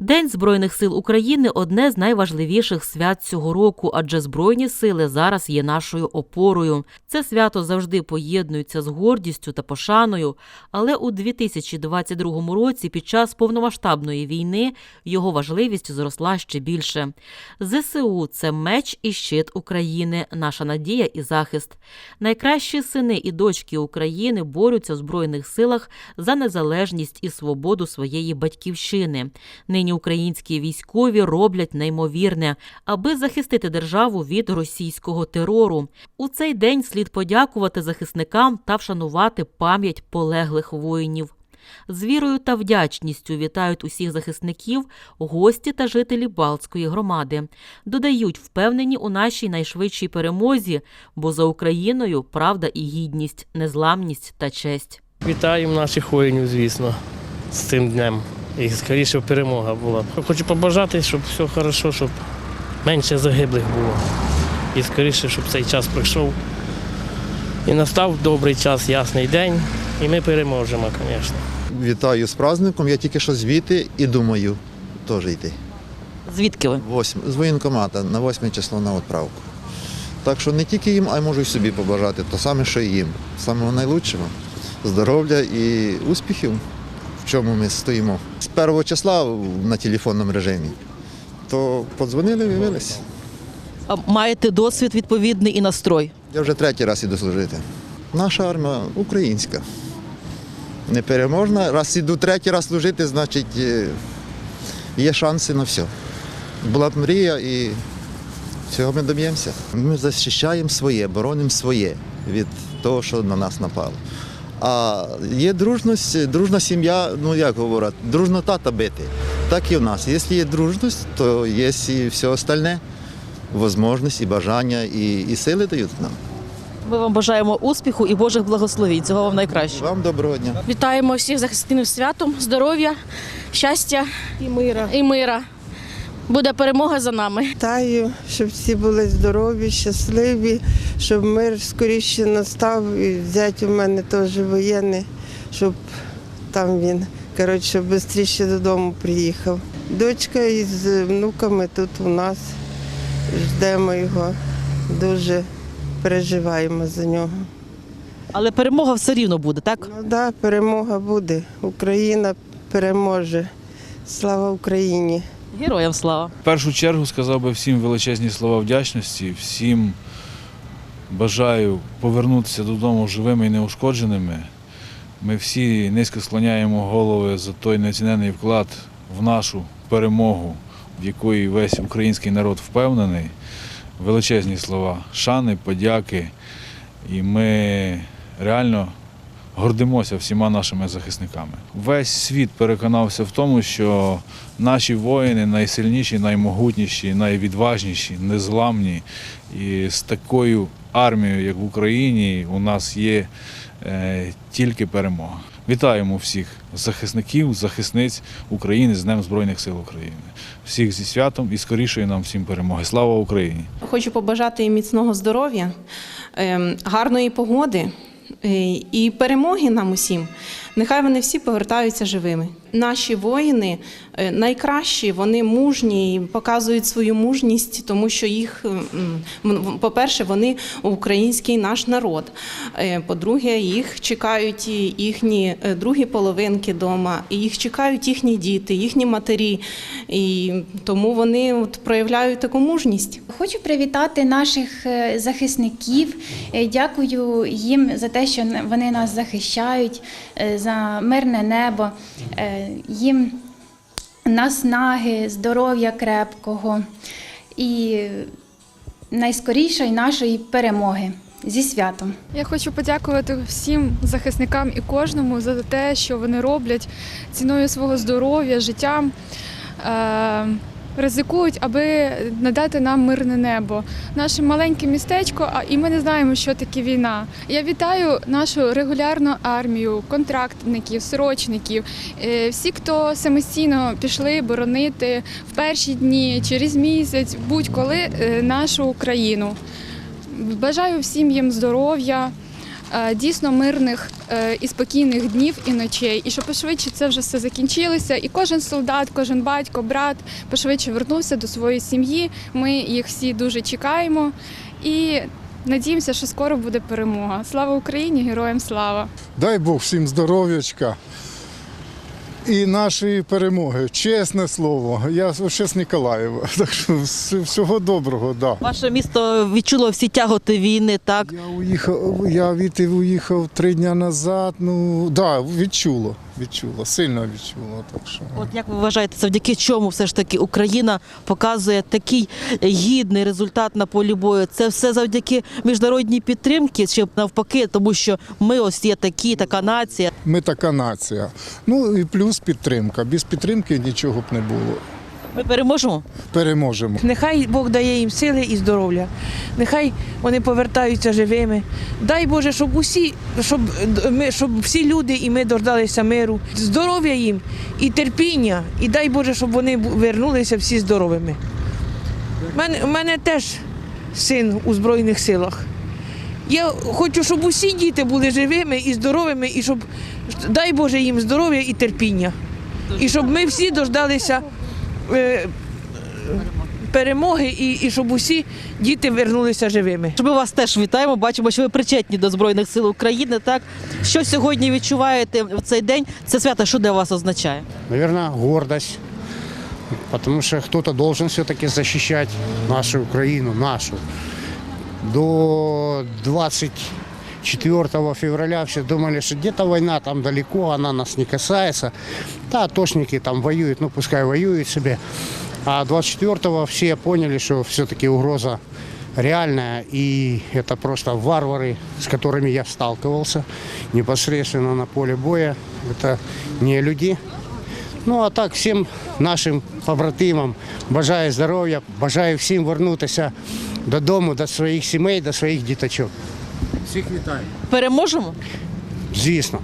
День Збройних сил України одне з найважливіших свят цього року, адже Збройні сили зараз є нашою опорою. Це свято завжди поєднується з гордістю та пошаною, але у 2022 році, під час повномасштабної війни, його важливість зросла ще більше. ЗСУ це меч і щит України, наша надія і захист. Найкращі сини і дочки України борються в збройних силах за незалежність і свободу своєї батьківщини. Нині українські військові роблять неймовірне, аби захистити державу від російського терору. У цей день слід подякувати захисникам та вшанувати пам'ять полеглих воїнів. З вірою та вдячністю вітають усіх захисників, гості та жителі Балтської громади. Додають, впевнені у нашій найшвидшій перемозі, бо за Україною правда і гідність, незламність та честь. Вітаємо наших воїнів, звісно, з цим днем. І скоріше перемога була. Хочу побажати, щоб все хорошо, щоб менше загиблих було. І скоріше, щоб цей час пройшов. І настав добрий час, ясний день, і ми переможемо, звісно. Вітаю з праздником. Я тільки що звідти і думаю теж йти. Звідки ви? Восьм, з воєнкомата на 8 число на відправку. Так що не тільки їм, а й можу й собі побажати, то саме, що і їм. Самого найлучшого. Здоров'я і успіхів, в чому ми стоїмо. З першого числа на телефонному режимі. То подзвонили, виявилися. А Маєте досвід відповідний і настрой. Я вже третій раз іду служити. Наша армія українська. Непереможна. Раз іду третій раз служити, значить е, є шанси на все. Була б мрія і цього ми доб'ємося. Ми захищаємо своє, боронимо своє від того, що на нас напало. А є дружність, дружна сім'я, ну як говорять, дружно тата бити. Так і в нас. Якщо є дружність, то є і все остальне, можливість, і бажання, і, і сили дають нам. Ми вам бажаємо успіху і Божих благословень. Цього вам найкраще. Вам доброго дня. Вітаємо всіх захисників святом, здоров'я, щастя і мира. і мира. Буде перемога за нами. Вітаю, щоб всі були здорові, щасливі, щоб мир скоріше настав. І зять у мене теж воєнний, щоб там він, коротше, швидше додому приїхав. Дочка із внуками тут у нас. Ждемо його. Дуже переживаємо за нього. Але перемога все рівно буде, так? Ну так, да, перемога буде. Україна переможе. Слава Україні! Героям слава. В першу чергу сказав би всім величезні слова вдячності, всім бажаю повернутися додому живими і неушкодженими. Ми всі низько склоняємо голови за той неоцінений вклад в нашу перемогу, в якої весь український народ впевнений. Величезні слова, шани, подяки. І ми реально гордимося всіма нашими захисниками. Весь світ переконався в тому, що наші воїни найсильніші, наймогутніші, найвідважніші, незламні. І з такою армією, як в Україні, у нас є е, тільки перемога. Вітаємо всіх захисників, захисниць України з Днем Збройних сил України. Всіх зі святом і скорішої нам всім перемоги. Слава Україні! Хочу побажати їм міцного здоров'я, ем, гарної погоди і перемоги нам усім. Нехай вони всі повертаються живими. Наші воїни е, найкращі, вони мужні показують свою мужність, тому що їх, по-перше, вони український наш народ. Е, По-друге, їх чекають їхні е, другі половинки вдома, і їх чекають їхні діти, їхні матері. І тому вони от проявляють таку мужність. Хочу привітати наших захисників. Дякую їм за те, що вони нас захищають, за мирне небо, е, їм наснаги, здоров'я крепкого і найскорішої нашої перемоги. Зі святом! Я хочу подякувати всім захисникам і кожному за те, що вони роблять ціною свого здоров'я, життям. Ризикують, аби надати нам мирне небо. Наше маленьке містечко, а і ми не знаємо, що таке війна. Я вітаю нашу регулярну армію, контрактників, срочників, е, всі, хто самостійно пішли боронити в перші дні, через місяць, будь-коли е, нашу Україну. Бажаю всім їм здоров'я, дійсно мирних е, і спокійних днів і ночей, і щоб пошвидше це вже все закінчилося. І кожен солдат, кожен батько, брат пошвидше вернувся до своєї сім'ї. Ми їх всі дуже чекаємо і надіємося, що скоро буде перемога. Слава Україні! Героям слава! Дай Бог всім здоров'ячка і нашої перемоги. Чесне слово. Я ще з Ніколаєва. Так що всього доброго, да. Ваше місто відчуло всі тяготи війни, так? Я уїхав, я від уїхав три дні назад. Ну да, відчуло, відчуло, сильно відчула. Так що. От як ви вважаєте, завдяки чому все ж таки Україна показує такий гідний результат на полі бою? Це все завдяки міжнародній підтримці, чи навпаки, тому що ми ось є такі, така нація. Ми така нація. Ну і плюс підтримка. Без підтримки нічого б не було. Ми переможемо. Переможемо. Нехай Бог дає їм сили і здоров'я. Нехай вони повертаються живими. Дай Боже, щоб усі, щоб ми, щоб всі люди і ми дождалися миру, здоров'я їм і терпіння. І дай Боже, щоб вони вернулися всі здоровими. У мене, у мене теж син у Збройних силах. Я хочу, щоб усі діти були живими і здоровими, і щоб дай Боже їм здоров'я і терпіння. І щоб ми всі дождалися. Е, перемоги і, і щоб усі діти вернулися живими. Ми вас теж вітаємо. Бачимо, що ви причетні до Збройних сил України. Так що сьогодні відчуваєте в цей день? Це свято, що для вас означає? Наверное, гордость. Потому что кто-то должен все-таки защищать нашу Украину, нашу. До 24 февраля все думали, что где-то война там далеко, она нас не касается. Да, атошники там воюют, ну пускай воюют себе. А 24-го все поняли, что все-таки угроза реальная, и это просто варвары, с которыми я сталкивался непосредственно на поле боя. Это не люди, Ну а так всім нашим побратимам бажаю здоров'я, бажаю всім вернутися додому, до своїх сімей, до своїх діточок. Всіх вітаю. Переможемо? Звісно.